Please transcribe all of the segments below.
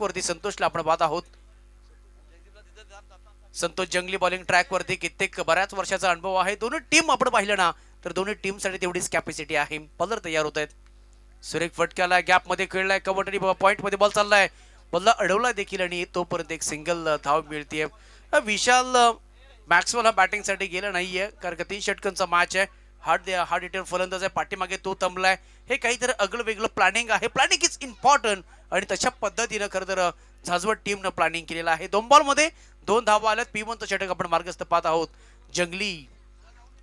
वरती संतोषला आपण पाहत आहोत. संतोष जंगली बॉलिंग ट्रॅक वरती कित्येक बऱ्याच वर्षाचा अनुभव आहे. दोन्ही टीम आपण पाहिलं ना तर दोन्ही टीमसाठी तेवढीच कॅपॅसिटी आहे. बॉलर तयार होत आहेत. सुरेख फटक्याला गॅपमध्ये खेळलाय. कबड्डी पॉइंटमध्ये बॉल चाललाय. बॉलला अडवला देखील आणि तोपर्यंत एक सिंगल धाव मिळतीये. विशाल मॅक्सवेल हा बॅटिंगसाठी गेला नाहीये कारण का तीन षटकांचा मॅच आहे. हार्ड हार्ड हिटर फलंदाज आहे पाठीमागे तो तंबलाय हे काहीतरी अगलं वेगळं प्लॅनिंग आहे. प्लॅनिंग इज इम्पॉर्टंट आणि तशा पद्धतीनं खरं तर झाजवट टीमनं प्लॅनिंग केलेलं आहे. दोन बॉलमध्ये दोन धावा आल्यात. पिवंत षटक आपण मार्गस्थ पाहत आहोत. जंगली.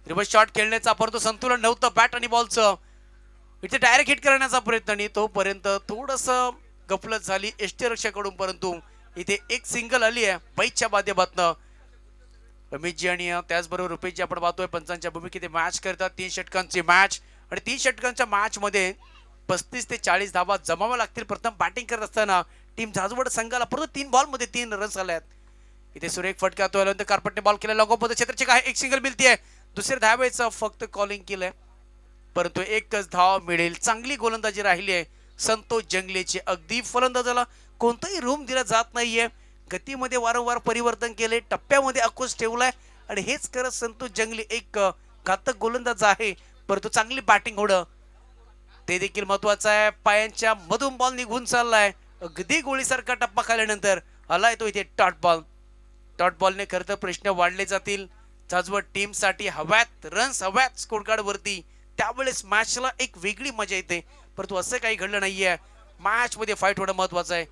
रिव्हर्स शॉट खेळण्याचा परंतु संतुलन नव्हतं. बॅट आणि बॉलचं इथे डायरेक्ट हिट करण्याचा प्रयत्न आणि तोपर्यंत थोडस गफलत झाली. रक्षाकडून परंतु इथे एक सिंगल आली आहे. बाईकच्या माध्यमातनं आणि त्याचबरोबर रुपेशजी आपण पाहतोय पंचांच्या भूमिकेत मॅच करतात. तीन षटकांची मॅच आणि तीन षटकांच्या मॅचमध्ये पस्तीस ते चाळीस धावा जमाव्या लागतील. प्रथम बॅटिंग करत असताना टीम झाजवड संघाला परत तीन बॉलमध्ये तीन रन्स आल्यात इथे सुरेख फटका तो आल्यानंतर कार्पटने बॉल केला लगोपत क्षेत्रची काय एक सिंगल मिळतीये. दुसऱ्या धावेचं फक्त कॉलिंग केलंय. परंतु एकच धाव मिळेल. चांगली गोलंदाजी राहिली आहे. संतोष जंगलेची अगदी फलंदाजाला कोणताही रूम दिला जात नाहीये. गतीमध्ये वारंवार परिवर्तन केले टप्प्यामध्ये अकोस ठेवलाय. आणि हेच करत संतोष जंगली एक घातक गोलंदाज आहे. परंतु चांगली बॅटिंग होणं. ते देखील महत्वाचं आहे. पायांच्या मधून बॉल निघून चाललाय. अगदी गोळीसारखा टप्पा खाल्यानंतर आलाय तो इथे टॉट बॉल टॉट बॉलने खरं तर प्रश्न वाढले जातील. जाजवट टीमसाठी हव्यात रन्स हव्यात स्कोर कार्ड वरती. त्यावेळेस मॅचला एक वेगळी मजा येते. परंतु असं काही घडलं नाहीये. मॅच मध्ये फाईट होणं महत्वाचं आहे.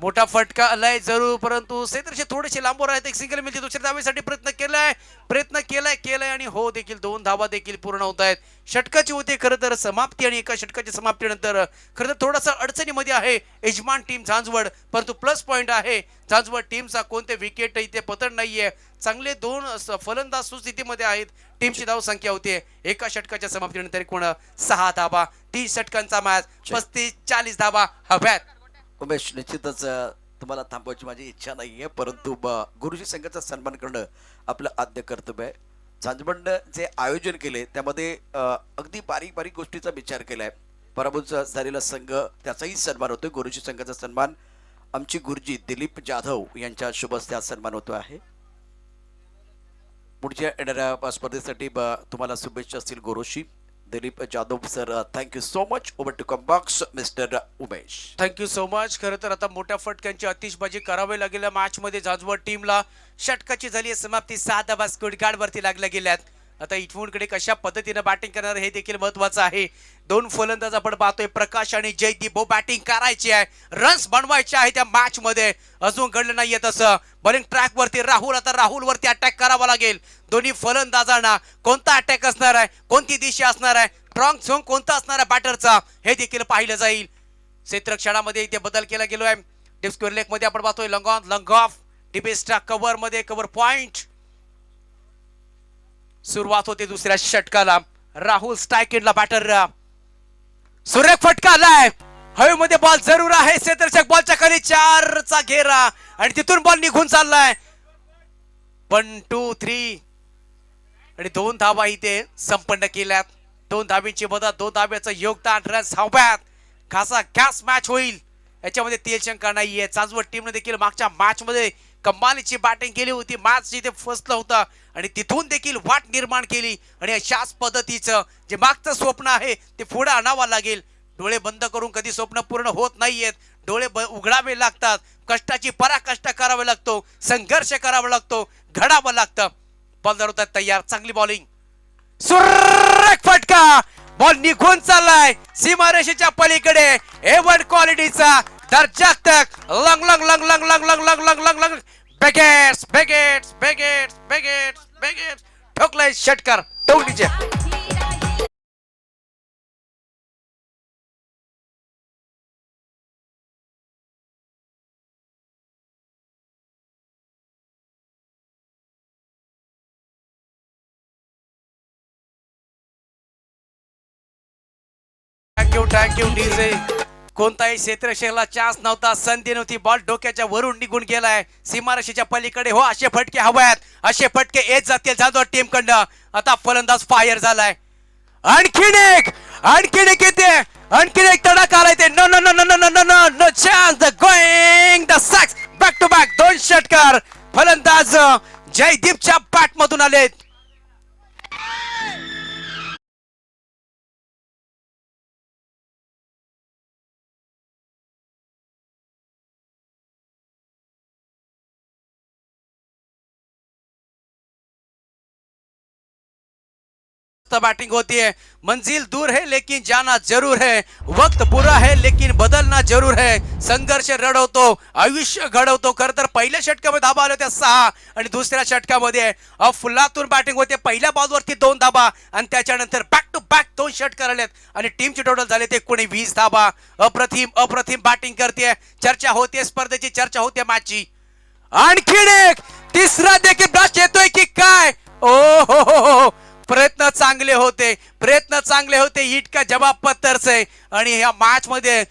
मोठा फटका आलाय जरूर परंतु सेत्रशे थोडेसे लांबवर आहेत एक सिंगल मिळते दुसऱ्या धावेसाठी प्रयत्न केलाय. प्रयत्न केलाय केलाय आणि हो देखील दोन धावा देखील पूर्ण होत आहेत. षटकाची होते खरं तर समाप्ती आणि एका षटकाच्या समाप्तीनंतर खरं तर थोडासा अडचणीमध्ये आहे यजमान टीम झांजवड. परंतु प्लस पॉइंट आहे झांजवड टीमचा कोणते विकेट इथे पतन नाहीये. चांगले दोन फलंदाज सुस्थितीमध्ये आहेत. टीमची धाव संख्या होते. एका षटकाच्या समाप्तीनंतर एकूण सहा धावा तीन षटकांचा मॅच पस्तीस चाळीस धावा हव्यात. उमेश निश्चितच तुम्हाला थांबवायची माझी इच्छा नाही आहे परंतु ब- गुरुजी संघाचा सन्मान करणं आपलं आद्य कर्तव्य आहे. झांजबंड जे आयोजन केले त्यामध्ये अगदी बारीक बारीक गोष्टीचा विचार केला आहे पराभूत झालेला संघ त्याचाही सन्मान होतोय गुरुजी संघाचा सन्मान. आमची गुरुजी दिलीप जाधव यांच्या शुभ हस्ते सन्मान होतो आहे. पुढच्या येणाऱ्या स्पर्धेसाठी ब- तुम्हाला शुभेच्छा असतील गुरुशी Dilip Jadhav sir thank you so much over to come box mister Umesh thank you so much खरं तर आता मोठ्या फटक्यांची अतिशबाजी करावी लागेल. मॅच मध्ये झाजवळ टीमला षटकाची झाली समाप्ती सहा धाबा स्कोर वरती लागल्या गेल्यात. आता इथूनकडे कशा पद्धतीनं बॅटिंग करणार हे देखील महत्वाचं आहे. दोन फलंदाज आपण पाहतोय. प्रकाश आणि जयदीप हो बॅटिंग करायची आहे. रन्स बनवायचे आहे त्या मॅच मध्ये. अजून घडलं नाहीये तसं. बॉलिंग ट्रॅक वरती राहुल आता राहुल वरती अटॅक करावा लागेल. दोन्ही फलंदाजांना कोणता अटॅक असणार आहे? कोणती दिशा असणार आहे? स्ट्रॉंग झोन कोणता असणार आहे बॅटरचा हे देखील पाहिलं जाईल. क्षेत्र क्षणामध्ये इथे बदल केला गेलो आहे स्क्वेअर लेगमध्ये आपण पाहतोय. लंग ऑन लंग ऑफ डिपेस्टा कव्हरमध्ये कव्हर पॉइंट सुरुवात होते दुसऱ्या षटकाला. राहुल स्टायकिडला बॅटर सुरेख फटका आलाय. हवेमध्ये बॉल जरूर आहे. क्षेत्रचक बॉलच्या खाली चार चा घेरा. आणि तिथून बॉल निघून चाललाय. वन टू थ्री आणि दोन धावा इथे संपन्न केल्यात. दोन धाबींची मदत दोन धाब्याचं योगदान रन्स हव्यात खासा खास मॅच होईल. याच्यामध्ये तेल शंका नाहीये चांजवड टीमने देखील मागच्या मॅच मध्ये कमालीची बॅटिंग केली होती. मॅच जिथे फसलं होतं आणि तिथून देखील वाट निर्माण केली. आणि अशाच पद्धतीचं जे मागचं स्वप्न आहे ते पुढे आणावं लागेल. डोळे बंद करून कधी स्वप्न पूर्ण होत नाहीयेत. डोळे ब- उघडावे लागतात. कष्टाची पराकष्ट करावे लागतो. संघर्ष करावा लागतो. घडावं लागतं. बॉल होतात तयार. चांगली बॉलिंग सुरेख फटका. बॉल निघून चाललाय. सीमारेषेच्या पलीकडे. ए क्वालिटीचा दर्जा तक लंग लंग लंग लंग लंग लंग लंग लंग लंग लंग बेगेट्स बेगेट्स बेगेट्स बेगेट्स बेगेट्स ठोकलाय षटकार दौडीच्या थँक्यू थँक्यू डीजे कोणताही क्षेत्रशेला चान्स नव्हता संधी नव्हती. बॉल डोक्याच्या वरून निघून गेलाय. सीमारशीच्या पलीकडे. हो असे फटके हव्यात असे फटके येत जातील जाधव टीम कडनं आता फलंदाज फायर झालाय. आणखीन एक! आणखीन एक येते. आणखीन एक तडाखा आलाय ते न न न न न no chance the going the sacks back to back दोन षटकार. फलंदाज जयदीपच्या बॅटमधून आलेत. बैटिंग होती है। मंजिल दूर है लेकिन जाना जरूर है। वक्त बुरा है लेकिन बदलना जरूर है। संघर्ष रडवतो आयुष्य घडवतो खर तर पहिल्या षटकामध्ये धाबा आल्या होत्या सहा आणि दुसऱ्या षटकामध्ये फुलातून बॅटिंग होते. पहिल्या बॉलवरती दोन धाबा आणि त्याच्यानंतर बॅक टू बॅक दोन षटकार आलेत. आणि टीमचे टोटल झाले ते कोणी वीस धाबा. अप्रतिम अप्रतिम बॅटिंग करते चर्चा होते स्पर्धेची चर्चा होते मॅचची आणखीन एक तिसरा देखील ब्लास्ट येतोय की काय? ओ हो हो हो. हो. प्रयत्न चांगले होते प्रयत्न चांगले होते इटका जवाब पत्तरचे आणि ह्या मॅच मध्ये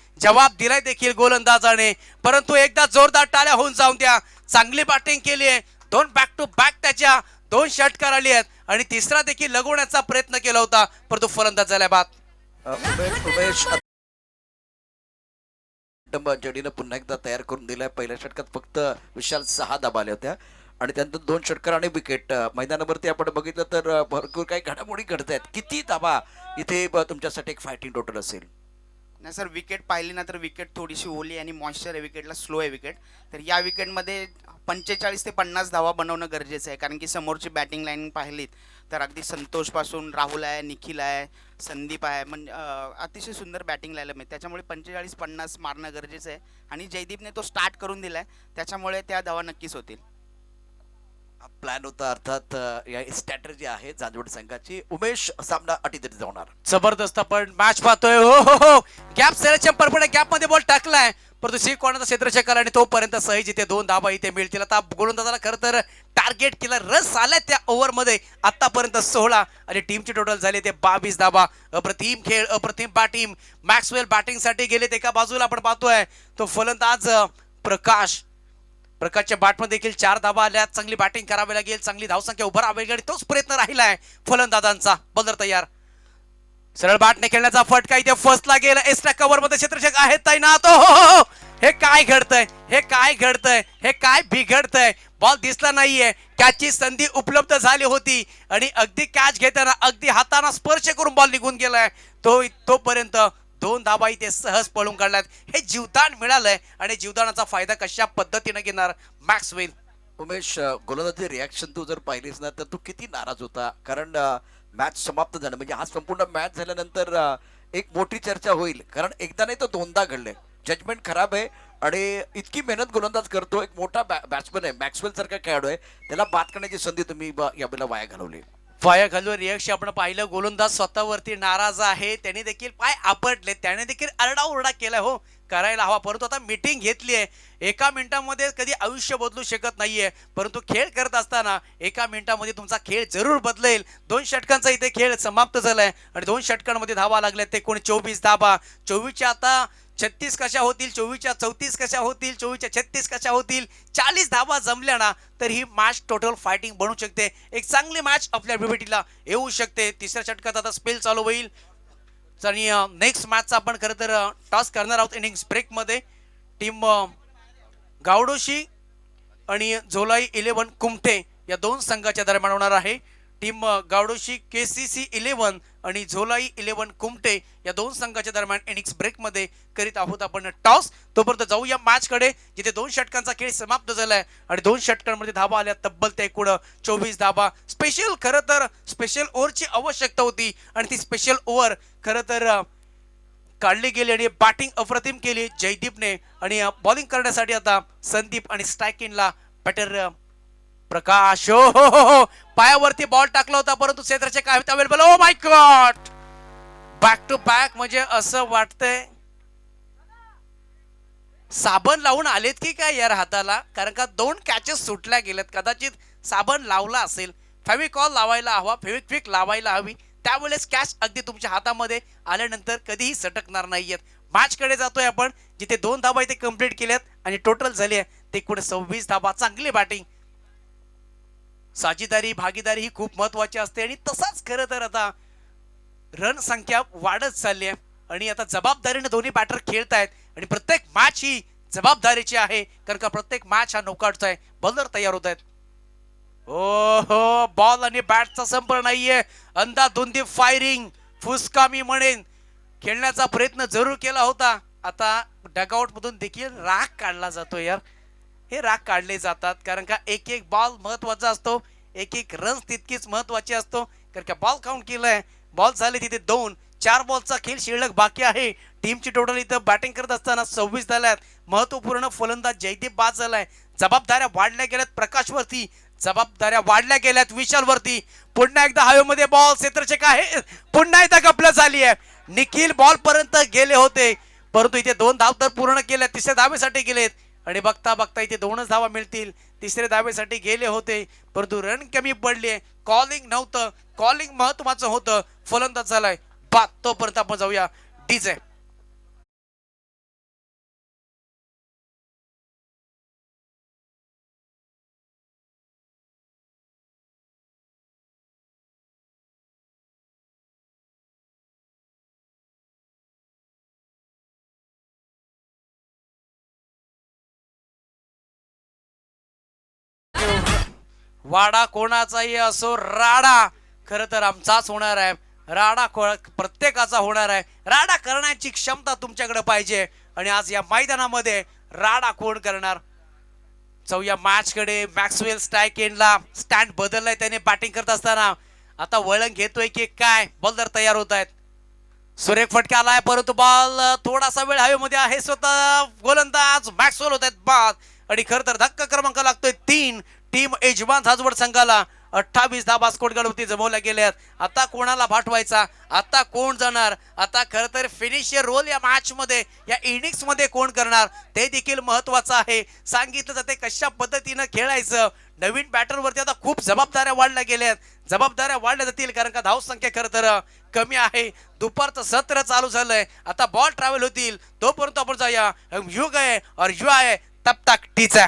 दिलाय देखील गोलंदाजाने. परंतु एकदा जोरदार टाळ्या होऊन जाऊन द्या. चांगली बॅटिंग केली आहे. दोन बॅक टू बॅक त्याच्या दोन षटकार आली आहेत. आणि तिसरा देखील लगवण्याचा प्रयत्न केला होता. परंतु फलंदाज झाल्या बाद. जडीनं पुन्हा एकदा तयार करून दिलाय. पहिल्या षटकात फक्त विशाल सहा दाबा आल्या होत्या. आणि त्यानंतर दोन षटकार आणि विकेट मैदानावरती आपण बघितलं तर भरपूर काही घडामोडी घडत आहेत. किती दाबा इथे ब, तुमच्यासाठी एक फायटिंग टोटल असेल. नाही सर विकेट पाहिली ना तर विकेट थोडीशी ओली आणि मॉइश्चर आहे विकेटला स्लो आहे विकेट तर या विकेटमध्ये पंचेचाळीस ते पन्नास धावा बनवणं गरजेचं आहे. कारण की समोरची बॅटिंग लाईन पाहिलीत तर अगदी संतोषपासून राहुल आहे निखिल आहे संदीप आहे म्हणजे अतिशय सुंदर बॅटिंग लायला मिळते. त्याच्यामुळे पंचेचाळीस पन्नास मारणं गरजेचं आहे. आणि जयदीपने तो स्टार्ट करून दिला आहे त्याच्यामुळे त्या धावा नक्कीच होतील. प्लॅन होता अर्थात या स्ट्रॅटर्जी आहे जांजवड संघाची. उमेश सामना अटीत जाणार. जबरदस्त आपण मॅच पाहतोय. हो हो हो. गॅप सेलेक्शन परपडे गॅपमध्ये बॉल टाकलाय. परंतु सी कोणाचा क्षेत्रशेखर आणि तोपर्यंत सहज इथे दोन धाबा इथे मिळतील. आता गोलंदाजाला खरं तर टार्गेट केलं रस आलाय त्या ओव्हरमध्ये. आतापर्यंत सोळा आणि टीमचे टोटल झाले ते बावीस धाबा अप्रतिम खेळ अप्रतिम बॅटिंग मॅक्सवेल बॅटिंगसाठी ते एका बाजूला आपण पाहतोय. तो फलंदाज प्रकाश प्रकाशच्या बॅटमध्ये देखील चार धाबा आल्या चांगली बॅटिंग करावी लागेल. चांगली धावसंख्या उभं राहावी लागेल. तोच प्रयत्न राहिलाय फलंदाजांचा. बदर तयार. सरळ बॅटने खेळण्याचा फटका इथे फर्स्ट लागेल एक्स्ट्रा कव्हरमध्ये क्षेत्ररक्षक आहेत तैनात. हो, हो, हो. हे काय घडतंय? हे काय घडतंय? हे काय बिघडतंय? बॉल दिसला नाहीये. कॅचची संधी उपलब्ध झाली होती. आणि अगदी कॅच घेताना अगदी हाताना स्पर्श करून बॉल निघून गेलाय. तो तोपर्यंत दोन धाबाही ते सहज पळून काढल्यात. हे जीवदान मिळालंय आणि जीवदानाचा फायदा कशा पद्धतीने घेणार? मॅक्स वेल उमेश गोलंदाजी रिॲक्शन तू जर पाहिलीस ना तर तू किती नाराज होता? कारण मॅच समाप्त झालं. म्हणजे हा संपूर्ण मॅच झाल्यानंतर एक मोठी चर्चा होईल. कारण एकदा नाही तर दोनदा घडले जजमेंट खराब आहे आणि इतकी मेहनत गोलंदाज करतो. एक मोठा बॅट्समन आहे. मॅक्सवेल सारखा खेळाडू आहे. त्याला बाद करण्याची संधी तुम्ही याबद्दल यावेळेला वाया घालवली. पाया घालून रिॲक्शन आपण पाहिलं. गोलंदाज स्वतःवरती नाराज आहे. त्याने देखील पाय आपटले. त्याने देखील आरडाओरडा केला हो. करायला हवा. परंतु आता मीटिंग घेतली आहे. एका मिनिटामध्ये कधी आयुष्य बदलू शकत नाहीये. परंतु खेळ करत असताना एका मिनिटामध्ये तुमचा खेळ जरूर बदलेल. दोन षटकांचा इथे खेळ समाप्त झालाय. आणि दोन षटकांमध्ये धावा लागल्या ते कोणी? चोवीस धाबा. चोवीसच्या आता छत्तीस कशा होतील चोवीसच्या चौतीस कशा होतील चोवीसच्या छत्तीस कशा होतील चाळीस धावा जमल्या ना तर ही मॅच टोटल फायटिंग बनू शकते. एक चांगली मॅच आपल्या बीबीटीला येऊ शकते. तिसऱ्या षटकात आता स्पेल चालू होईल. आणि नेक्स्ट मॅचचा आपण खरं तर टॉस करणार आहोत इनिंग्स ब्रेकमध्ये टीम गावडोशी आणि झोलाई इलेव्हन कुमठे या दोन संघाच्या दरम्यान होणार आहे. Team Gavdoshi K C C eleven आणि झोलाई इलेव्हन कुमटे या दोन संघाच्या दरम्यान इनिंग्स ब्रेकमध्ये करीत आहोत आपण टॉस. तोपर्यंत जाऊया मॅचकडे जिथे दोन षटकांचा खेळ समाप्त झालाय आणि दोन षटकांमध्ये धाबा आल्या तब्बल ते एकूण चोवीस धाबा स्पेशल खरं तर स्पेशल ओव्हरची आवश्यकता होती आणि ती स्पेशल ओव्हर खरं तर काढली गेली आणि बॅटिंग अप्रतिम केली जयदीपने. आणि बॉलिंग करण्यासाठी आता संदीप आणि स्ट्रायकिनला बॅटर प्रकाश हो हो हो, हो. पायावरती बॉल टाकला होता परंतु क्षेत्राचे काय available oh my god back to back म्हणजे असं वाटतंय. साबण लावून आलेत की काय यार हाताला कारण का दोन कॅचेस सुटल्या गेल्यात. कदाचित साबण लावला असेल. फेविकॉल लावायला हवा फेविक्विक लावायला हवी. त्यावेळेस कॅच अगदी तुमच्या हातामध्ये आल्यानंतर कधीही सटकणार नाहीयेत. मॅचकडे जातोय आपण जिथे दोन धाबा इथे कंप्लीट केल्यात आणि टोटल झाले ते एकूण सव्वीस धाबा चांगली बॅटिंग साझेदारी भागीदारी ही खूप महत्वाची असते आणि तसाच खरं तर आता रन संख्या वाढत चालली आहे. आणि आता जबाबदारीने दोन्ही बॅटर खेळतायत आणि प्रत्येक मॅच ही जबाबदारीची आहे कारण का प्रत्येक मॅच हा नौकाटचा आहे. बॉलर तयार होत आहेत. ओ हो बॉल आणि बॅटचा संपर्क नाहीये. अंधाधुंदी फायरिंग फुसका मी म्हणेन. खेळण्याचा प्रयत्न जरूर केला होता. आता डगआउट मधून देखील राग काढला जातो यार. हे राग काढले जातात कारण का एक एक बॉल महत्त्वाचा असतो एक एक रन्स तितकीच महत्वाची असतो. कारण का बॉल काउंट केलाय बॉल झाले तिथे दोन चार बॉलचा खेळ शिल्लक बाकी आहे. टीमची टोटल इथं बॅटिंग करत असताना सव्वीस झाल्यात. महत्त्वपूर्ण फलंदाज जयदीप बाद झालाय. जबाबदाऱ्या वाढल्या गेल्यात प्रकाशवरती जबाबदाऱ्या वाढल्या गेल्यात विशालवरती पुन्हा एकदा हवेमध्ये बॉल क्षेत्रचक आहे. पुन्हा एकदा गपलं झाली आहे. निखिल बॉल पर्यंत गेले होते. परंतु इथे दोन धाव तर पूर्ण केल्या तिसऱ्या धावेसाठी गेलेत. आणि बघता बघता इथे दोनच धावा मिळतील. तिसऱ्या धावेसाठी गेले होते परंतु रन कमी पडले. कॉलिंग नव्हतं. कॉलिंग महत्वाचं होतं. फलंदाज झालाय. बाद तोपर्यंत आपण जाऊया. डीजे वाडा कोणाचाही असो राडा खर तर आमचाच होणार आहे. राडा को- प्रत्येकाचा होणार आहे. राडा करण्याची क्षमता तुमच्याकडे पाहिजे. आणि आज या मैदानामध्ये राडा कोण करणार? चौया मॅच कडे मॅक्सवेल स्ट्राईक एंडला स्टँड बदललाय त्याने बॅटिंग करत असताना. आता वळण घेतोय की काय? बॉलर तयार होत आहेत. सुरेख फटका आलाय परंतु बॉल थोडासा वेळ हवेमध्ये आहे. स्वतः गोलंदाज मॅक्सवेल होत आहेत. बाद आणि खर तर धक्का क्रमांक लागतोय तीन. टीम यजमान झाजवड संघाला अठ्ठावीस धाबा स्कोटगडवरती जमवल्या गेल्यात. आता कोणाला पाठवायचा आता कोण जाणार? आता खरं तर फिनिशर रोल या मॅच मध्ये या इनिंग्समध्ये कोण करणार? ते देखील महत्वाचं आहे. सांगितलं जाते कशा पद्धतीनं खेळायचं. नवीन बॅटरवरती आता खूप जबाबदाऱ्या वाढल्या गेल्यात. जबाबदाऱ्या वाढल्या जातील कारण का धाव संख्या खरं तर कमी आहे. दुपारचं सत्र चालू झालंय. आता बॉल ट्रॅव्हल होतील. तोपर्यंत आपण जाऊया. युग आहे और यू आहे तपताक तक टीचा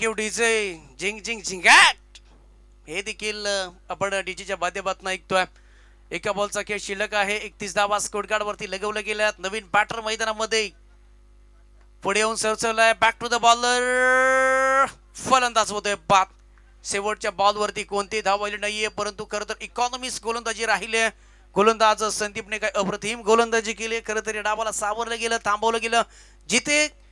डीजे झिंग झिंग झिंगाट. हे देखील आपण डीजेच्या माध्यमातून ऐकतोय. एका बॉलचा खेळ शिल्लक आहे. एकतीस धावा स्कोटगार्ड वरती लगवल्या गेल्यात. नवीन बॅटर मैदानामध्ये. पुढे येऊन सरसवलाय. बॅक टू द बॉलर फलंदाज होतोय बाद शेवटच्या बॉलवरती कोणती धावली नाहीये. परंतु खरं तर इकॉनॉमिक्स गोलंदाजी राहिले. गोलंदाज संदीपने काय अप्रतिम गोलंदाजी केली. खरं तरी डावाला सावरलं गेलं थांबवलं गेलं. जिथे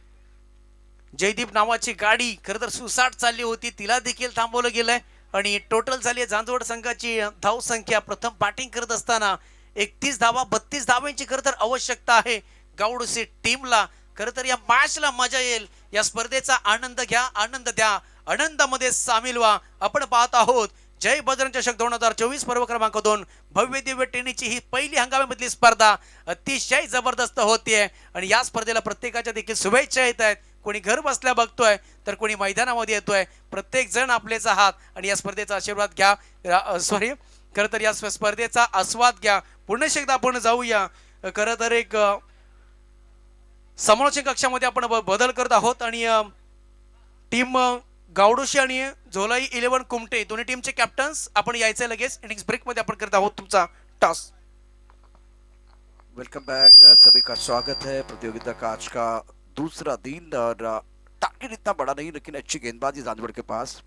जयदीप नावाची गाडी खरं तर सुसाट चालली होती तिला देखील थांबवलं गेलंय. आणि टोटल झाली आहे झांजवड संघाची धाव संख्या. प्रथम बॅटिंग करत असताना एकतीस धावा बत्तीस धावांची खरं तर आवश्यकता आहे गावडूसी टीमला खरं तर या मॅचला मजा येईल. या स्पर्धेचा आनंद घ्या आनंद द्या. आनंदामध्ये सामील व्हा. आपण पाहत आहोत जय बजरंग चषक दोन हजार चोवीस पर्व क्रमांक दोन. भव्य दिव्य टेनिसची ही पहिली हंगामामधली स्पर्धा अतिशय जबरदस्त होतीये. आणि या स्पर्धेला प्रत्येकाच्या देखील शुभेच्छा येत आहेत. कोणी घर बसल्या बघतोय तर कोणी मैदानामध्ये येतोय. प्रत्येक जण आपलेचा हात आणि या स्पर्धेचा आशीर्वाद घ्या. सॉरी खरं तर या स्पर्धेचा आस्वाद घ्या. पुन्हा एकदा आपण जाऊया. खरं तर एक समालोचन कक्षामध्ये आपण ब- बदल करत आहोत आणि टीम गावडोशी आणि झोलाई इलेव्हन कुमटे दोन्ही टीमचे कॅप्टन्स आपण यायचे लगेच. इनिंग्स ब्रेकमध्ये आपण करत आहोत तुमचा टॉस वेलकम बैक सभी का स्वागत है. प्रतियोगिता का आज का दूसरा दिन और टारगेट इतना बड़ा नहीं लेकिन अच्छी गेंदबाजी जानवर के पास।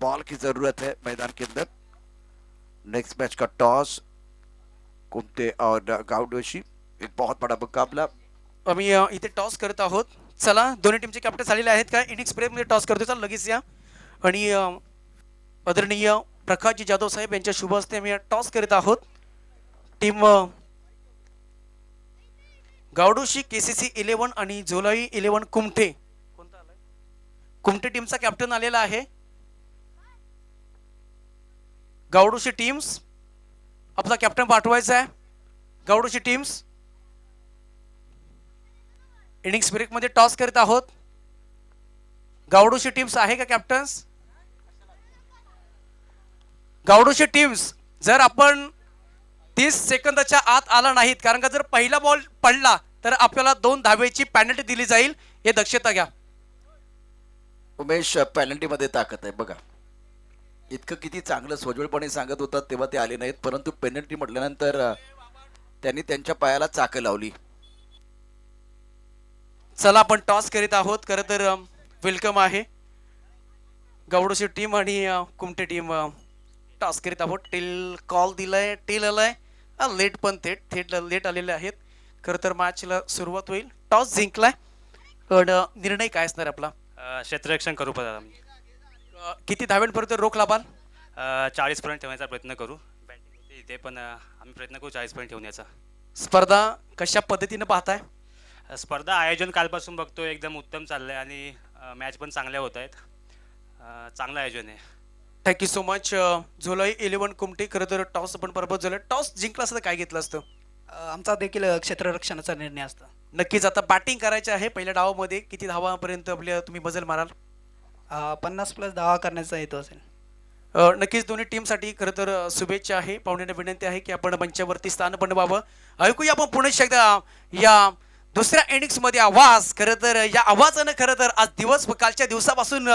बॉल की जरूरत है मैदान के अंदर। नेक्स्ट मैच का टॉस कुमते और गावडोशी। एक बहुत बड़ा मुकाबला। आम्ही इथे टॉस करत आहोत। चला दोन्ही टीमचे कॅप्टन झालेले आहेत का? इनिंग्स ब्रेकमध्ये टॉस करतो चला लगेच या. आणि आदरणीय प्रकाशजी जाधव साहेब यांच्या शुभ हस्ते आम्ही टॉस करत आहोत. टीम गावडोशी केसीसी इलेव्हन आणि झोलाई इलेव्हन कुमठे. कोणता आलाय? कुमठे टीमचा कॅप्टन आलेला आहे. गावडोशी टीम्स आपला कॅप्टन पाठवायचा आहे. गावडोशी टीम्स इनिंग्स ब्रेकमध्ये टॉस करीत आहोत. गावडोशी टीम्स आहे का कॅप्टन्स गावडोशी टीम्स जर आपण तीस सेकंदाच्या आत आला नाहीत. कारण का जर पहिला बॉल पडला तर आपल्याला दोन धावेची पॅनल्टी दिली जाईल. हे दक्षता घ्या. उमेश पेनल्टी मध्ये ताकद आहे. बघा. इतकं किती चांगलं सोजवळपणे सांगत होतात तेव्हा ते आले नाहीत. परंतु पेनल्टी म्हटल्यानंतर त्यांनी त्यांच्या पायाला चाकं लावली. चला आपण टॉस करीत आहोत. खरं तर वेलकम आहे. गावडोशी टीम आणि कुमटे टीम टॉस करीत आहोत. टिल कॉल दिलाय टिल आलाय. लेट पण थेट थेट लेट आलेले आहेत. खरं तर मॅचला सुरुवात होईल. टॉस जिंकलाय. पण निर्णय काय असणार आपला? क्षेत्ररक्षण करू पण किती धाव्यांपर्यंत रोख लाभाल? चाळीस पॉईंट ठेवण्याचा प्रयत्न करू. बॅटिंग इथे पण आम्ही प्रयत्न करू चाळीस पॉईंट ठेवण्याचा. स्पर्धा कशा पद्धतीनं पाहताय? स्पर्धा आयोजन कालपासून बघतो एकदम उत्तम चाललं आहे आणि मॅच पण चांगल्या होत आहेत. चांगलं आयोजन आहे. Thank you so much Zolai eleven Kumti. खरं तर टॉस आपण बरोबर झालं. टॉस जिंकला असतं काय घेतलं असतं? आमचा देखील क्षेत्ररक्षणाचा निर्णय असतो. नक्कीच. आता बॅटिंग करायचं आहे पहिल्या डावामध्ये. किती धावापर्यंत आपल्या तुम्ही बदल माराल? पन्नास प्लस दावा करण्याचा हेतू असेल. नक्कीच दोन्ही टीमसाठी खरं तर शुभेच्छा आहे. पाहुण्यांना विनंती आहे की आपण मंचावरती स्थान बनवावं. ऐकूया आपण पुणे एकदा या दुसऱ्या इनिंग्समध्ये आवाज. खरं तर या आवाजानं खरं तर आज दिवस कालच्या दिवसापासून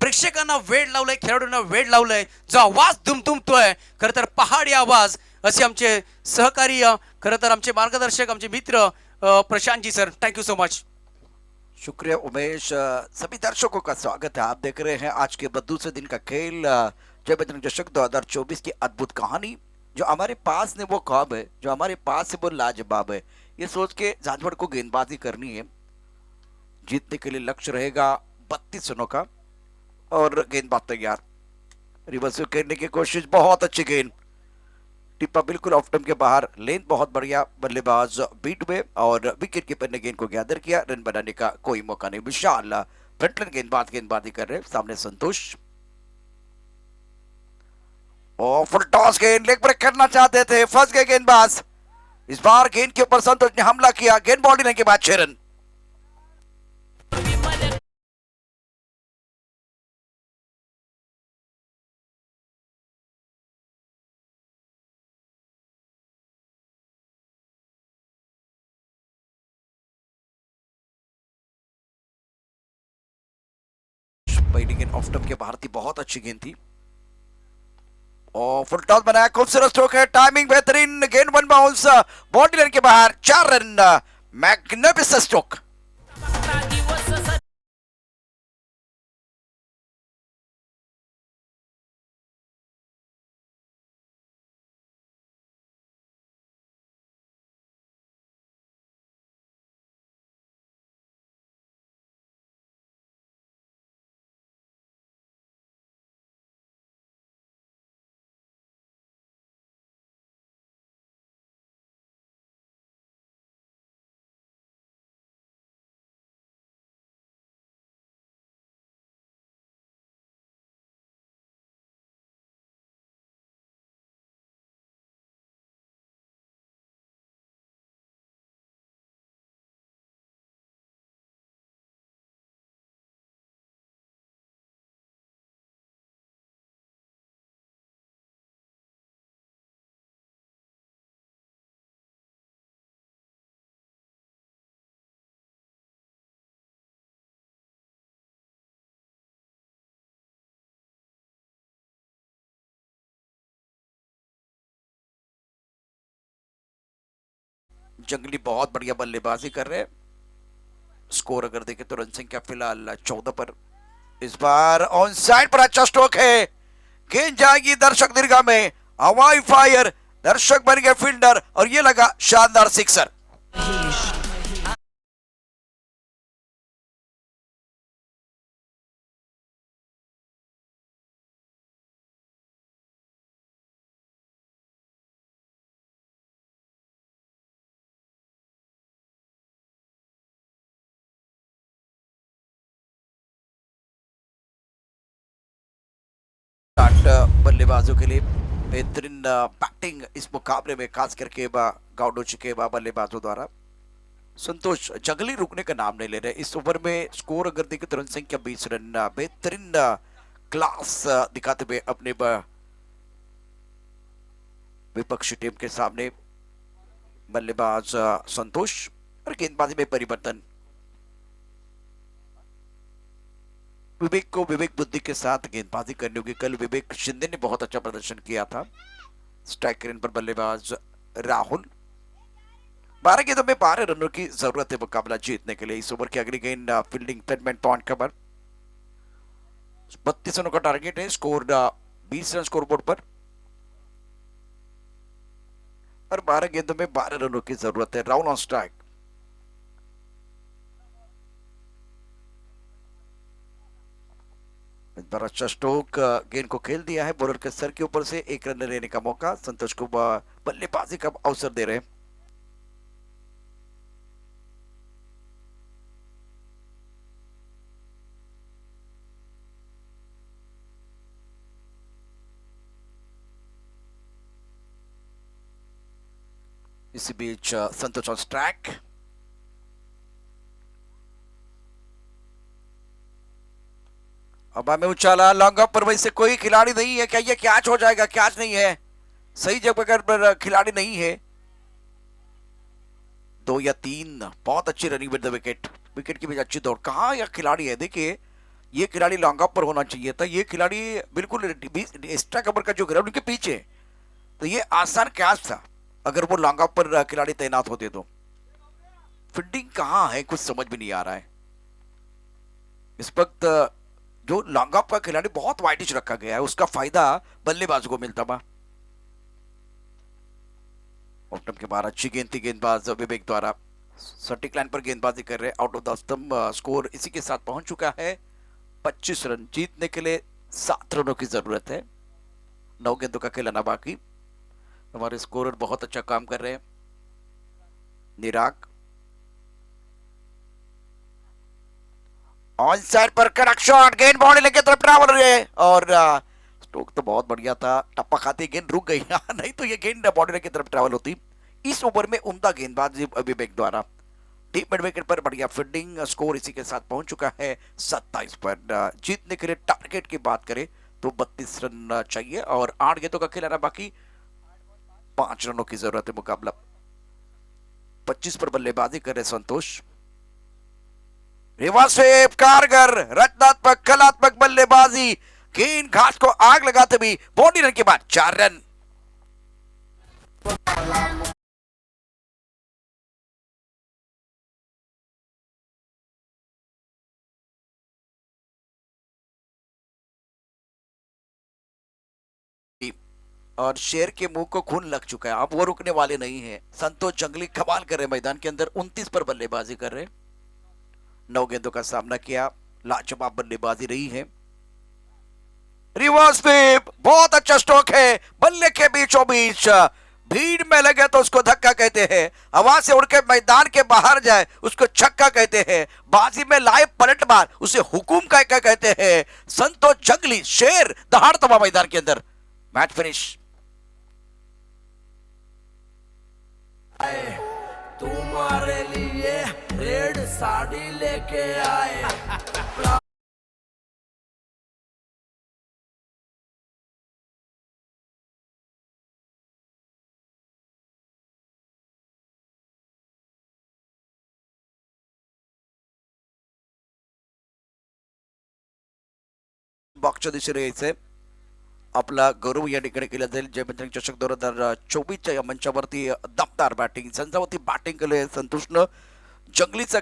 प्रेक्षकांना वेळ लावलाय खेळाडूंना वेळ लावलाय. जो आवाज़ दुमदुमतोय खरं तर पहाडी आवाज़ असे आमचे सहकारी अ, खरं मार्गदर्शक आमचे मित्र अ, Prashantji sir thank you so much शुक्रिया उमेश सभी दर्शकों का स्वागत है। आप देख रहे हैं आज के दूसरे दिन का खेल जय बजरंग चषक 2024 की अद्भुत कहानी। जो हमारे पास ने वो ख्वाब है जो हमारे पास है वो लाजवाब है। ये सोच के झांझवड़ को गेंदबाजी करनी है। जीतने के लिए लक्ष्य रहेगा बत्तीस रनों का। और गेंद गेंदबाज तैयार रिवर्स करने की कोशिश, बहुत अच्छी गेंद। टिप्पा बिल्कुल ऑफ़ टर्म के बाहर लेंथ बहुत बढ़िया, बल्लेबाज बीट में और विकेट कीपर ने गेंद को गैदर किया रन बनाने का कोई मौका नहीं। विशाल फ्रंटलाइन गेंदबाज, गेंदबाजी कर रहे सामने संतोष। फुल टॉस गेंद लेग ब्रेक करना चाहते थे, फंस गए गेंदबाज। इस बार गेंद के ऊपर संतोष ने हमला किया, गेंद बॉडी लेने के बाद छह रन। पहली गेंद ऑफ़ टॉप के बाहर थी बहुत अच्छी गेंद थी। और फुल टॉस बनाया, खूबसूरत स्ट्रोक है टाइमिंग बेहतरीन, गेंद वन बाउंस बाउंड्री लाइन के बाहर, चार रन मैग्निफिसेंट स्ट्रोक जंगली बहुत बढ़िया बल्लेबाजी कर रहे हैं। स्कोर अगर देखें तो रन संख्या फ़िलहाल चौदह पर। इस बार ऑन साइड पर अच्छा स्ट्रोक है। गेंद जाएगी दर्शक दीर्घा में। हवाई फायर दर्शक बन गए फील्डर और ये लगा शानदार सिक्सर बल्लेबाजों के लिए बेहतरीन बैटिंग इस मुकाबले में, खास करके गाउडोची के बल्लेबाजों द्वारा। संतोष, जंगली रुकने का नाम नहीं ले रहे। इस ओवर में स्कोर अगर देखें तो रन संख्या बीस, रन बेहतरीन क्लास दिखाते हुए अपने विपक्षी टीम के सामने बल्लेबाज संतोष और गेंदबाजी में परिवर्तन। विवेक को विवेक बुद्धि के साथ गेंदबाजी करने होगी। कल विवेक शिंदे ने बहुत अच्छा प्रदर्शन किया था। स्ट्राइक रेन पर बल्लेबाज राहुल। बारह गेंदों में बारह रनों की ज़रूरत है मुकाबला जीतने के लिए। इस ओवर की अगली गेंद फील्डिंग टेनमेंट पॉइंट कवर बत्तीस रनों का टारगेट है स्कोर बीस रन स्कोर बोर्ड पर। और बारह गेंदों में बारह रनों की ज़रूरत है। राहुल ऑन स्ट्राइक बार अच्छा स्टोक गेंद को खेल दिया है। बॉलर के सर के ऊपर से एक रन लेने का मौका। संतोष को बल्लेबाजी का अवसर दे रहे हैं। इसी बीच संतोष ऑन स्ट्रैक अब हमें उछाला, लॉन्ग अप पर वैसे कोई खिलाड़ी नहीं है। क्या ये कैच हो जाएगा? कैच नहीं है। सही जगह पर खिलाड़ी नहीं है, दो या तीन बहुत अच्छी running with the wicket wicket की भी अच्छी दौड़। कहाँ यह खिलाड़ी है? देखिए, ये खिलाड़ी लॉन्ग अप पर होना चाहिए था। ये खिलाड़ी बिल्कुल एक्स्ट्रा कवर का जो ग्राउंड के पीछे तो ये आसान कैच था, अगर वो लॉन्ग अप पर खिलाड़ी तैनात होते तो। फील्डिंग कहाँ है? कुछ समझ भी नहीं आ रहा है। इस वक्त जो लॉन्ग अप का खिलाड़ी बहुत वाइटिश रखा गया है, उसका फ़ायदा बल्लेबाज को मिलता बा। ऑप्टम के बाहर अच्छी गेंद थी, गेंदबाज विवेक द्वारा। सटीक लाइन पर गेंदबाजी कर रहे आउट ऑफ़ द स्तंभ स्कोर इसी के साथ पहुँच चुका है। 25 रन जीतने के लिए सात रनों की ज़रूरत है। नौ गेंदों का खिलाना बाकी। हमारे स्कोरर बहुत अच्छा काम कर रहे हैं। निराग ऑन साइड पर कड़क शॉट गेंद बॉडी लेके तरफ़ ट्रैवल रहे और स्ट्रोक तो बहुत बढ़िया था। टप्पा खाती गेंद रुक गई। नहीं तो ये गेंद बॉडी लेके तरफ़ ट्रैवल होती। इस ओवर में उम्दा गेंदबाजी विवेक द्वारा। डीप मिड विकेट पर बढ़िया फील्डिंग स्कोर इसी के साथ पहुँच चुका है 27 पर। जीतने के लिए टारगेट की बात करें तो 32 रन चाहिए और आठ गेंदों का खिलाना बाकी। पाँच रनों की ज़रूरत है मुकाबला। 25 पर बल्लेबाजी करे संतोष। रिवर्स कारगर, रचनात्मक, कलात्मक बल्लेबाजी गेंद घास को आग लगाते भी बॉडी रन के बाद चार रन। और शेर के मुँह को खून लग चुका है। अब वो रुकने वाले नहीं है। संतोष जंगली कमाल कर रहे मैदान के अंदर 29 पर बल्लेबाजी कर रहे नौ गेंदों का सामना किया। लाजवाब बल्लेबाजी रही है। रिवर्स स्वीप बहुत अच्छा स्ट्रोक है। बल्ले के बीचों बीच, भीड़ में लगे तो उसको धक्का कहते हैं। हवा से उड़ के मैदान के बाहर जाए, उसको छक्का कहते हैं। बाजी में लाए पलट मार, उसे हुकुम का कहते हैं? संतोष जंगली शेर दहाड़ तबा मैदान के अंदर। Match finish. तुम्हारे लिए रेड साड़ी लेके आए। बॉक्सच्या दिशेने यायचंय आपला गौरव या ठिकाणी केला जाईल. जय चषक दोन हजार चोवीसच्या या मंचावरती दमदार बॅटिंग संजावरती बॅटिंग केले संतोषनं. जंगलीचा